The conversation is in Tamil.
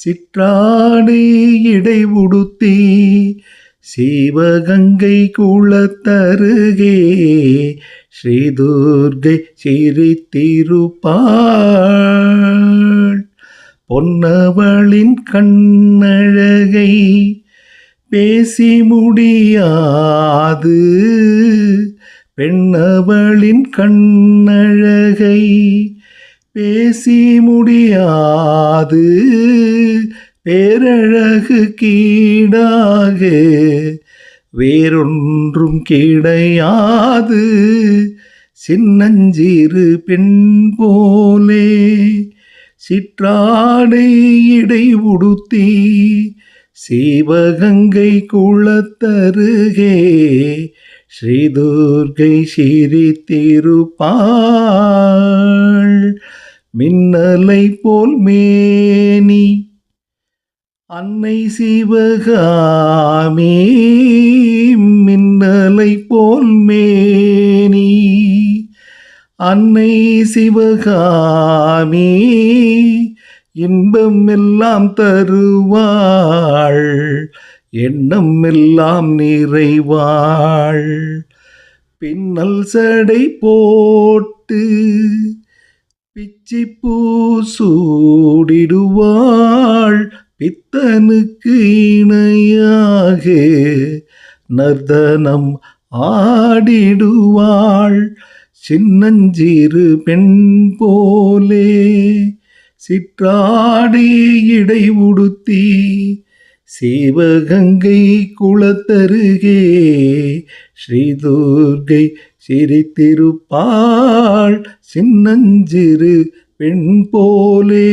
சிற்றாடு இடை உடுத்தி சிவகங்கை குளத்தருகே ஸ்ரீதுர்கை சிரித்திருப்பாள். பொன்னவளின் கண்ணழகை பேசி முடியாது. பெண்ணவளின் கண்ணழகை பேசி முடியாது. பேரழகு கீடாக வேறொன்றும் கிடையாது. சின்னஞ்சிறு பெண் போலே சிற்றாடை இடை உடுத்தி சிவகங்கை குளத்தருகே ஸ்ரீதுர்கை சிரித்திருப்பாள் மின்னலை போல் மேனி அன்னை சிவகாமி மின்னலை போல் மேனி அன்னை சிவகாமி இன்பம் எல்லாம் தருவாள் எண்ணம் எல்லாம் நிறைவாள். பின்னல் சடை போட்டு பிச்சிப்பூ சூடிடுவாள் பித்தனுக்கு இணையாக. நர்தனம் ஆடிடுவாள் சின்னஞ்சிறு பெண் போலே சிற்றாடி இடை உடுத்தி சிவகங்கை குளத்தருகே ஸ்ரீதுர்கை சிரித்திருப்பாள் சின்னஞ்சிறு பெண் போலே